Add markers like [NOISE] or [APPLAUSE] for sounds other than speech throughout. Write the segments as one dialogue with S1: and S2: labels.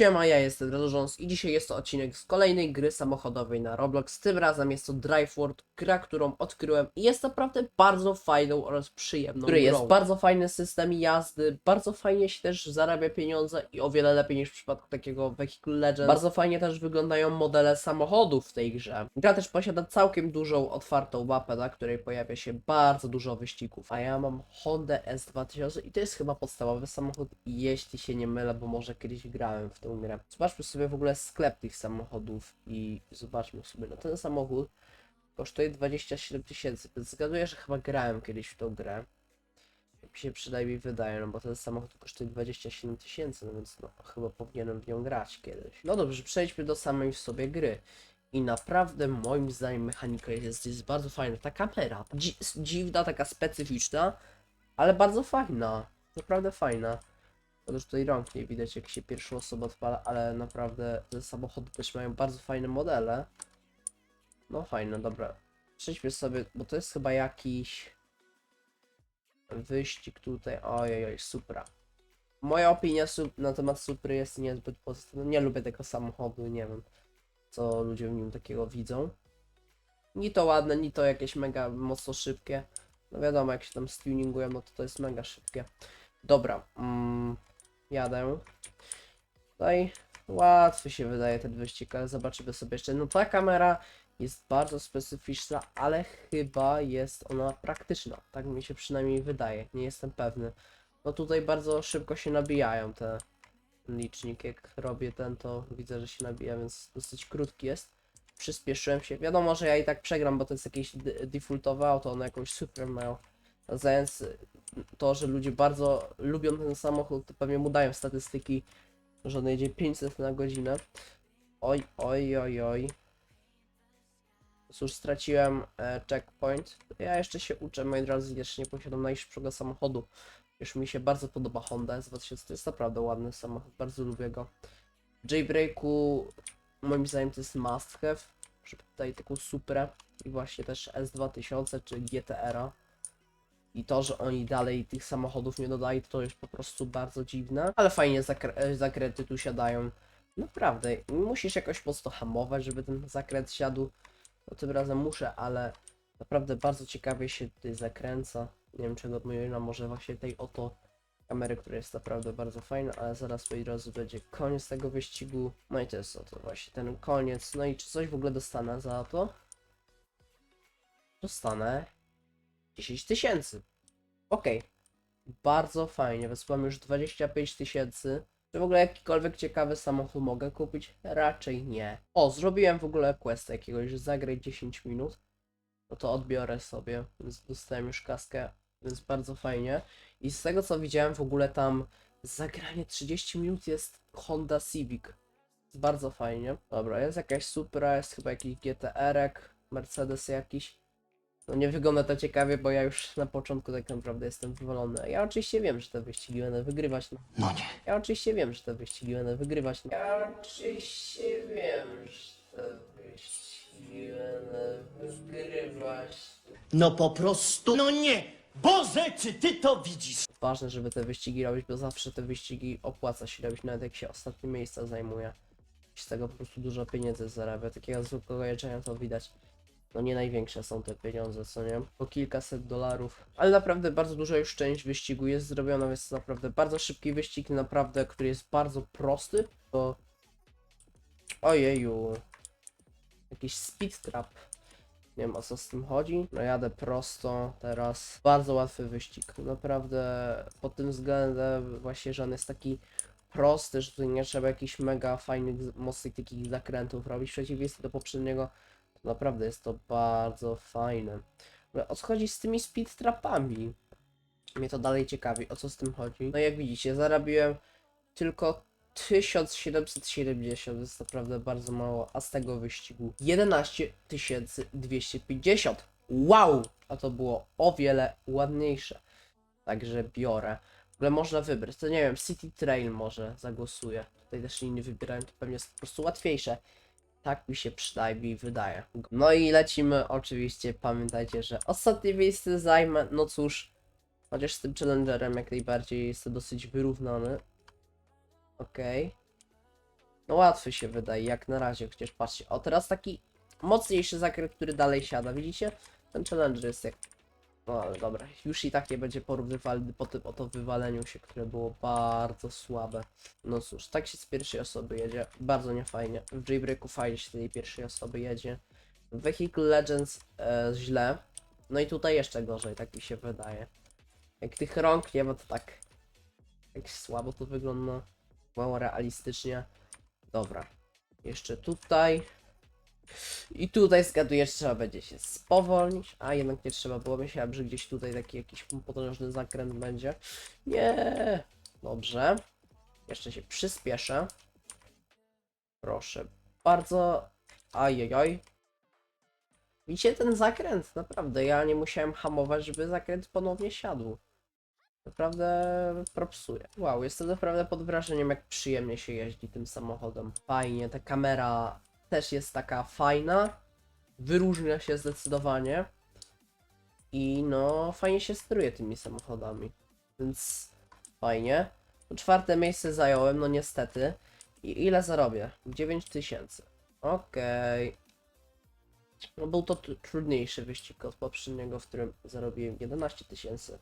S1: Siema, ja jestem Radorząs i dzisiaj jest to odcinek z kolejnej gry samochodowej na Roblox. Tym razem jest to Drive World, gra, którą odkryłem i jest naprawdę bardzo fajną oraz przyjemną Który jest
S2: grą.
S1: bardzo fajny system jazdy, bardzo fajnie się też zarabia pieniądze i o wiele lepiej niż w przypadku takiego Vehicle Legends. Bardzo fajnie też wyglądają modele samochodów w tej grze. Gra też posiada całkiem dużą, otwartą mapę, na której pojawia się bardzo dużo wyścigów. A ja mam Honda S2000 i to jest chyba podstawowy samochód, jeśli się nie mylę, bo może kiedyś grałem w grę. Zobaczmy sobie w ogóle sklep tych samochodów i zobaczmy sobie, no ten samochód kosztuje 27 tysięcy, więc zgaduję, że chyba grałem kiedyś w tą grę. Jak mi się przynajmniej wydaje, no bo ten samochód kosztuje 27 tysięcy, no więc no chyba powinienem w nią grać kiedyś. No dobrze, przejdźmy do samej w sobie gry. I naprawdę moim zdaniem mechanika jest, jest bardzo fajna. Ta kamera, dzi dziwna, taka specyficzna, ale bardzo fajna. Naprawdę fajna. Chociaż tutaj rąk nie widać jak się pierwszą osobę odpala, ale naprawdę te samochody też mają bardzo fajne modele. No fajne, dobra. Przejdźmy sobie, bo to jest chyba jakiś wyścig tutaj. Ojej, oj, Supra. Moja opinia na temat Supry jest niezbyt pozytywna. Nie lubię tego samochodu, nie wiem co ludzie w nim takiego widzą. Ni to ładne, ni to jakieś mega mocno szybkie. No wiadomo, jak się tam stuningują, no to to jest mega szybkie. Dobra, mm, jadę. Tutaj łatwy się wydaje ten wyścig, ale zobaczymy sobie jeszcze. No ta kamera jest bardzo specyficzna, ale chyba jest ona praktyczna. Tak mi się przynajmniej wydaje, nie jestem pewny. No tutaj bardzo szybko się nabijają te licznik. Jak robię ten, to widzę, że się nabija, więc dosyć krótki jest. Przyspieszyłem się. Wiadomo, że ja i tak przegram, bo to jest jakieś de- defaultowe auto, one jakąś super mają. Zając to, że ludzie bardzo lubią ten samochód, to pewnie mu dają statystyki, że on jedzie 500 na godzinę. Oj, oj, oj, oj. Cóż, straciłem e, checkpoint. Ja jeszcze się uczę, moi drodzy, jeszcze nie posiadam najszybszego samochodu. Już mi się bardzo podoba Honda S2000, to jest naprawdę ładny samochód, bardzo lubię go. Jailbreaku moim zdaniem to jest must have, tutaj taką Suprę i właśnie też S2000 czy GTR-a. I to, że oni dalej tych samochodów nie dodali, to jest po prostu bardzo dziwne. Ale fajnie e, zakręty tu siadają. Naprawdę, musisz jakoś mocno hamować, żeby ten zakręt siadł. No tym razem muszę, ale naprawdę bardzo ciekawie się tutaj zakręca. Nie wiem czego odmówiłem, może właśnie tej oto kamery, która jest naprawdę bardzo fajna, ale zaraz moi drodzy będzie koniec tego wyścigu. No i to jest oto właśnie ten koniec. No i czy coś w ogóle dostanę za to? Dostanę 10 tysięcy. Okej. Bardzo fajnie, wysłałem już 25 tysięcy. Czy w ogóle jakikolwiek ciekawy samochód mogę kupić? Raczej nie. O, zrobiłem w ogóle quest jakiegoś, że zagraj 10 minut. No to odbiorę sobie, więc dostałem już kaskę, więc bardzo fajnie. I z tego co widziałem w ogóle tam zagranie 30 minut jest Honda Civic. Bardzo fajnie. Dobra, jest jakaś Supra, jest chyba jakiś GTR-ek, Mercedes jakiś. No nie wygląda to ciekawie, bo ja już na początku tak naprawdę jestem wywalony. Ja oczywiście wiem, że te wyścigi będę wygrywać. No,
S2: No nie.
S1: ja oczywiście wiem, że te wyścigi będę wygrywać. No. Ja oczywiście wiem, że te wyścigi będę wygrywać.
S2: No po prostu. No nie! Boże, czy ty to widzisz?
S1: Ważne, żeby te wyścigi robić, bo zawsze te wyścigi opłaca się robić, nawet jak się ostatnie miejsca zajmuje. Z tego po prostu dużo pieniędzy zarabia. Takiego zwykłego jedzenia to widać. No nie największe są te pieniądze, co nie? Po kilkaset dolarów. Ale naprawdę bardzo duża już część wyścigu jest zrobiona, więc to naprawdę bardzo szybki wyścig, naprawdę, który jest bardzo prosty, bo... Ojeju. Jakiś speed trap. Nie wiem o co z tym chodzi. No jadę prosto teraz. Bardzo łatwy wyścig. Naprawdę pod tym względem właśnie, że on jest taki prosty, że tutaj nie trzeba jakichś mega fajnych, mocnych takich zakrętów robić. W przeciwieństwie do poprzedniego, naprawdę jest to bardzo fajne. Ale o co chodzi z tymi speed trapami? Mnie to dalej ciekawi, o co z tym chodzi. No jak widzicie, zarabiłem tylko 1770, to jest naprawdę bardzo mało, a z tego wyścigu 11 250. Wow! A to było o wiele ładniejsze. Także biorę. W ogóle można wybrać, to nie wiem, City Trail może zagłosuję. Tutaj też inni wybierają, to pewnie jest po prostu łatwiejsze. Tak mi się przynajmniej wydaje. No i lecimy oczywiście, pamiętajcie, że ostatnie miejsce zajmę, no cóż, chociaż z tym challengerem jak najbardziej jest to dosyć wyrównany. Okej. No łatwy się wydaje, jak na razie, chociaż patrzcie. O, teraz taki mocniejszy zakręt, który dalej siada, widzicie? Ten challenger jest jak... No ale dobra, już i tak nie będzie porównywalny po tym oto wywaleniu się, które było bardzo słabe. No cóż, tak się z pierwszej osoby jedzie, bardzo niefajnie. W Jailbreaku fajnie się tej pierwszej osoby jedzie. W Vehicle Legends e, źle. No i tutaj jeszcze gorzej, tak mi się wydaje. Jak tych rąk nie ma, to tak... Jak słabo to wygląda. Mało realistycznie. Dobra. Jeszcze tutaj. I tutaj zgaduję, że trzeba będzie się spowolnić. A jednak nie trzeba było. Myślałem, że gdzieś tutaj taki jakiś potężny zakręt będzie. Nie. Dobrze. Jeszcze się przyspieszę. Proszę bardzo. Ajajaj. Widzicie ten zakręt? Naprawdę, ja nie musiałem hamować, żeby zakręt ponownie siadł. Naprawdę propsuję. Wow, jestem naprawdę pod wrażeniem, jak przyjemnie się jeździ tym samochodem. Fajnie, ta kamera też jest taka fajna. Wyróżnia się zdecydowanie. I no, fajnie się steruje tymi samochodami. Więc fajnie. No, czwarte miejsce zająłem, no niestety. I ile zarobię? 9 tysięcy. Okej. No był to tr- trudniejszy wyścig od poprzedniego, w którym zarobiłem 11 tysięcy.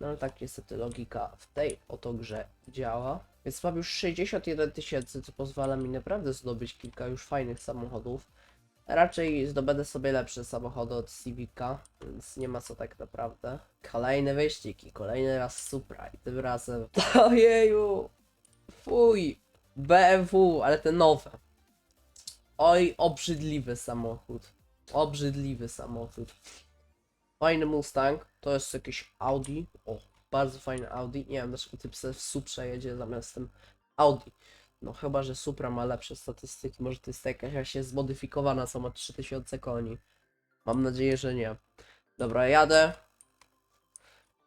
S1: No ale tak niestety logika w tej oto grze działa. Więc mam już 61 tysięcy, co pozwala mi naprawdę zdobyć kilka już fajnych samochodów. Raczej zdobędę sobie lepsze samochody od Civica, więc nie ma co tak naprawdę. Kolejny wyścig i kolejny raz Supra i tym razem... [LAUGHS] Ojeju! Fuj! BMW, ale te nowe. Oj, obrzydliwy samochód. Obrzydliwy samochód. Fajny Mustang, to jest jakieś Audi. O, bardzo fajny Audi. Nie wiem dlaczego typ w Suprze jedzie zamiast tym Audi. No chyba, że Supra ma lepsze statystyki. Może to jest jakaś właśnie zmodyfikowana, co ma 3000 koni. Mam nadzieję, że nie. Dobra, jadę.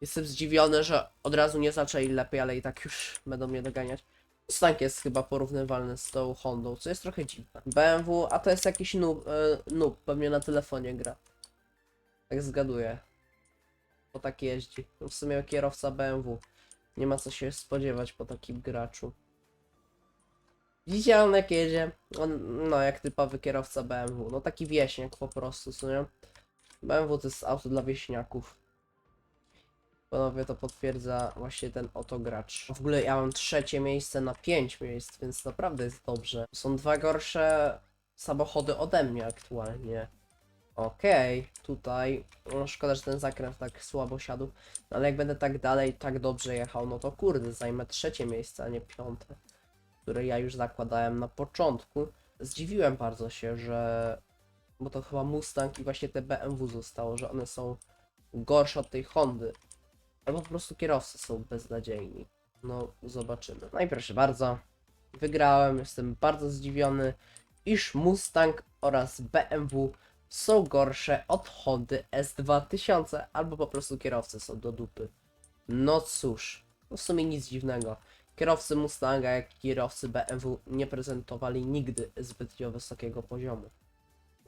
S1: Jestem zdziwiony, że od razu nie zaczęli lepiej, ale i tak już będą mnie doganiać. Mustang jest chyba porównywalny z tą Hondą, co jest trochę dziwne. BMW, a to jest jakiś noob, e, noob pewnie na telefonie gra. Tak zgaduję. Bo tak jeździ. W sumie kierowca BMW. Nie ma co się spodziewać po takim graczu. Widzicie on jak jedzie? On, no jak typowy kierowca BMW. No taki wieśniak po prostu, co nie? BMW to jest auto dla wieśniaków. Panowie to potwierdza właśnie ten oto gracz. W ogóle ja mam trzecie miejsce na pięć miejsc, więc naprawdę jest dobrze. Są dwa gorsze samochody ode mnie aktualnie. Okej, tutaj. No, szkoda, że ten zakręt tak słabo siadł. No, ale jak będę tak dalej, tak dobrze jechał, no to kurde, zajmę trzecie miejsce, a nie piąte. Które ja już zakładałem na początku. Zdziwiłem bardzo się, że. Bo to chyba Mustang i właśnie te BMW zostało, że one są gorsze od tej Hondy. Albo po prostu kierowcy są beznadziejni. No, zobaczymy. No i proszę bardzo. Wygrałem, jestem bardzo zdziwiony, iż Mustang oraz BMW są gorsze od Hondy S2000, albo po prostu kierowcy są do dupy. No cóż, no w sumie nic dziwnego. Kierowcy Mustanga, jak i kierowcy BMW nie prezentowali nigdy zbytnio wysokiego poziomu.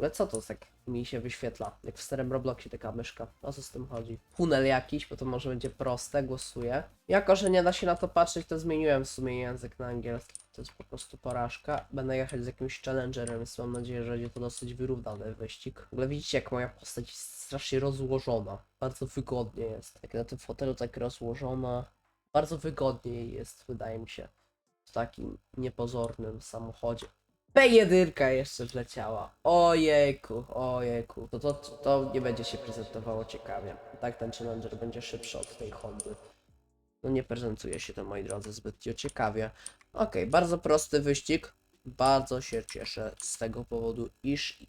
S1: Ale co to tak mi się wyświetla? Jak w starym Robloxie taka myszka. O co z tym chodzi? Tunel jakiś, bo to może będzie proste, głosuję. Jako, że nie da się na to patrzeć, to zmieniłem w sumie język na angielski. To jest po prostu porażka. Będę jechać z jakimś challengerem, więc mam nadzieję, że będzie to dosyć wyrównany wyścig. W ogóle widzicie, jak moja postać jest strasznie rozłożona. Bardzo wygodnie jest. Jak na tym fotelu tak rozłożona. Bardzo wygodnie jej jest, wydaje mi się. W takim niepozornym samochodzie. P1 jeszcze wleciała. Ojejku, ojejku. To, to, to nie będzie się prezentowało ciekawie. Tak ten Challenger będzie szybszy od tej Hondy. No nie prezentuje się to, moi drodzy, zbytnio ciekawie. Okej, bardzo prosty wyścig. Bardzo się cieszę z tego powodu, iż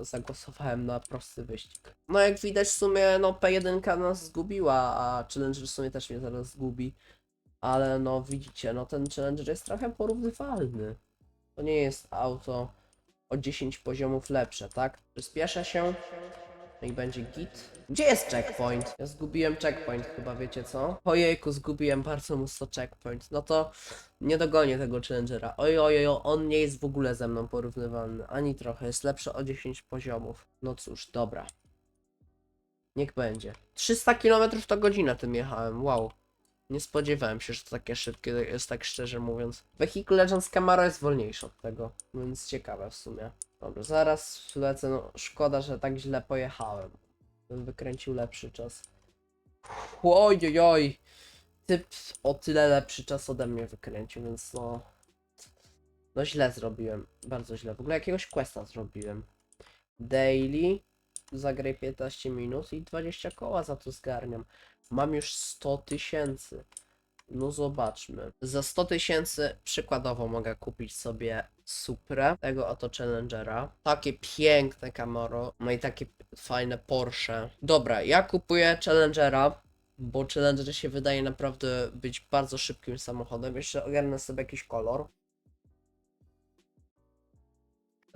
S1: zagłosowałem na prosty wyścig. No jak widać w sumie, no P1 nas zgubiła, a Challenger w sumie też mnie zaraz zgubi. Ale no widzicie, no ten Challenger jest trochę porównywalny. To nie jest auto o 10 poziomów lepsze, tak? Przyspieszę się. No i będzie git. Gdzie jest checkpoint? Ja zgubiłem checkpoint chyba, wiecie co? Ojejku, zgubiłem bardzo mocno checkpoint. No to nie dogonię tego challengera. Oj, oj, oj, on nie jest w ogóle ze mną porównywalny. Ani trochę, jest lepszy o 10 poziomów. No cóż, dobra. Niech będzie. 300 km to godzinę tym jechałem, wow. Nie spodziewałem się, że to takie szybkie jest, tak szczerze mówiąc. Vehicle Legends Camaro jest wolniejszy od tego, więc ciekawe w sumie. Dobra, zaraz lecę, no szkoda, że tak źle pojechałem. Bym wykręcił lepszy czas. Oj, oj, oj. Typ o tyle lepszy czas ode mnie wykręcił, więc no... No źle zrobiłem, bardzo źle. W ogóle jakiegoś questa zrobiłem. Daily, zagraj 15 minut i 20 koła za to zgarniam. Mam już 100 tysięcy. No zobaczmy. Za 100 tysięcy przykładowo mogę kupić sobie Suprę, tego oto Challengera. Takie piękne Camaro, no i takie fajne Porsche. Dobra, ja kupuję Challengera, bo Challenger się wydaje naprawdę być bardzo szybkim samochodem. Jeszcze ogarnę sobie jakiś kolor.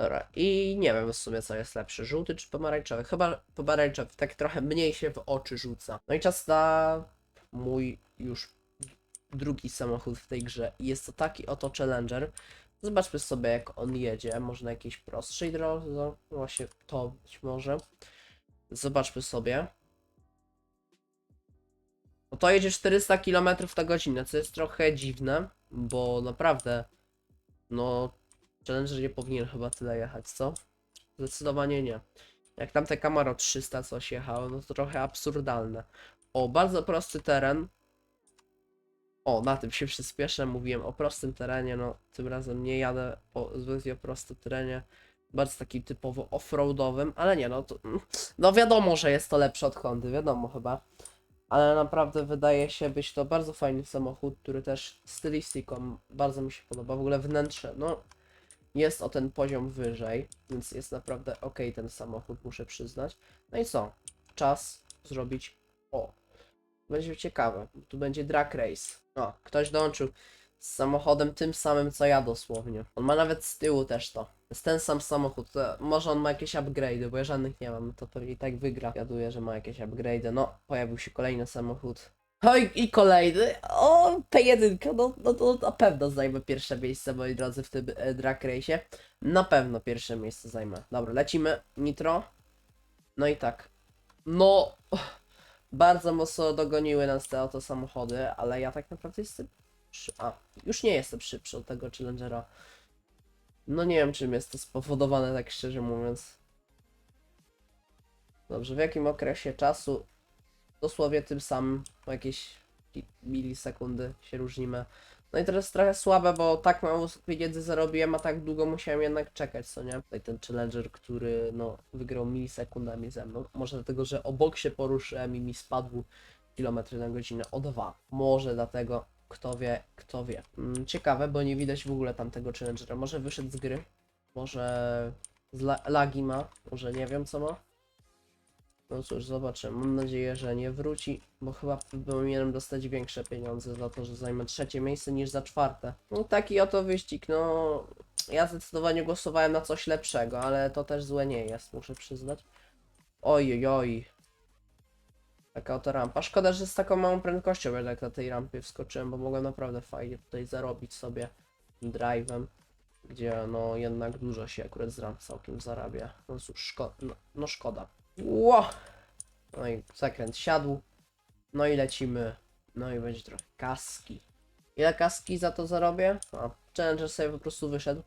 S1: Dobra, i nie wiem w sumie co jest lepszy, żółty czy pomarańczowy? Chyba pomarańczowy, tak trochę mniej się w oczy rzuca. No i czas na mój już drugi samochód w tej grze. Jest to taki oto Challenger. Zobaczmy sobie jak on jedzie, może na jakiejś prostszej drodze, no właśnie to być może. Zobaczmy sobie. No to jedzie 400 km na godzinę, co jest trochę dziwne, bo naprawdę, no, Challenger nie powinien chyba tyle jechać, co? Zdecydowanie nie. Jak tamte Camaro 300 coś jechało, no to trochę absurdalne. O, bardzo prosty teren. O, na tym się przyspieszę, mówiłem o prostym terenie, no tym razem nie jadę po zbytnio prostym terenie. Bardzo takim typowo offroadowym, ale nie, no to, no wiadomo, że jest to lepsze od Hondy, wiadomo chyba. Ale naprawdę wydaje się być to bardzo fajny samochód, który też stylistyką bardzo mi się podoba. W ogóle wnętrze, no jest o ten poziom wyżej, więc jest naprawdę ok ten samochód, muszę przyznać. No i co? Czas zrobić. O, będzie ciekawe. Tu będzie drag race. O, ktoś dołączył z samochodem tym samym co ja dosłownie. On ma nawet z tyłu też to. Jest ten sam samochód. To może on ma jakieś upgrade'y, bo ja żadnych nie mam. To pewnie i tak wygra. Wiaduję, że ma jakieś upgrade'y. No, pojawił się kolejny samochód. Oj, i kolejny. O, P1, no, no to na pewno zajmę pierwsze miejsce, moi drodzy, w tym e, drag race'ie. Na pewno pierwsze miejsce zajmę. Dobra, lecimy. Nitro. No i tak. No, bardzo mocno dogoniły nas te oto samochody, ale ja tak naprawdę jestem. Szy- A, już nie jestem szybszy od tego Challengera. No nie wiem, czym jest to spowodowane, tak szczerze mówiąc. Dobrze, w jakim okresie czasu dosłownie tym samym, o jakieś ki- milisekundy się różnimy. No i teraz trochę słabe, bo tak mało pieniędzy zarobiłem, a tak długo musiałem jednak czekać, co nie? Tutaj ten challenger, który no wygrał milisekundami ze mną. Może dlatego, że obok się poruszyłem i mi spadł kilometry na godzinę o dwa. Może dlatego, kto wie, kto wie. Mm, Ciekawe, bo nie widać w ogóle tamtego challengera. Może wyszedł z gry, może z la lagi ma, może nie wiem co ma. No cóż, zobaczymy. Mam nadzieję, że nie wróci, bo chyba powinienem dostać większe pieniądze za to, że zajmę trzecie miejsce niż za czwarte. No taki oto wyścig, no... Ja zdecydowanie głosowałem na coś lepszego, ale to też złe nie jest, muszę przyznać. Oj, oj. Taka oto rampa. Szkoda, że z taką małą prędkością jednak na tej rampie wskoczyłem, bo mogłem naprawdę fajnie tutaj zarobić sobie drive'em, gdzie no jednak dużo się akurat z ramp całkiem zarabia. No cóż, szko no, no szkoda. Ło! No i zakręt siadł. No i lecimy. No i będzie trochę kaski. Ile kaski za to zarobię? A, Challenger sobie po prostu wyszedł.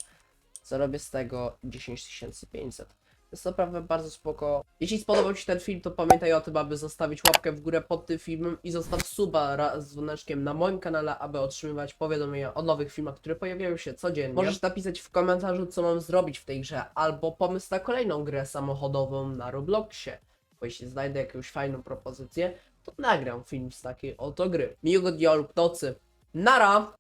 S1: Zarobię z tego 10 500. Jest naprawdę bardzo spoko. Jeśli spodobał Ci ten film, to pamiętaj o tym, aby zostawić łapkę w górę pod tym filmem i zostaw suba raz z dzwoneczkiem na moim kanale, aby otrzymywać powiadomienia o nowych filmach, które pojawiają się codziennie. Możesz napisać w komentarzu, co mam zrobić w tej grze, albo pomysł na kolejną grę samochodową na Robloxie. Bo jeśli znajdę jakąś fajną propozycję, to nagram film z takiej oto gry. Miłego dnia lub nocy. Nara!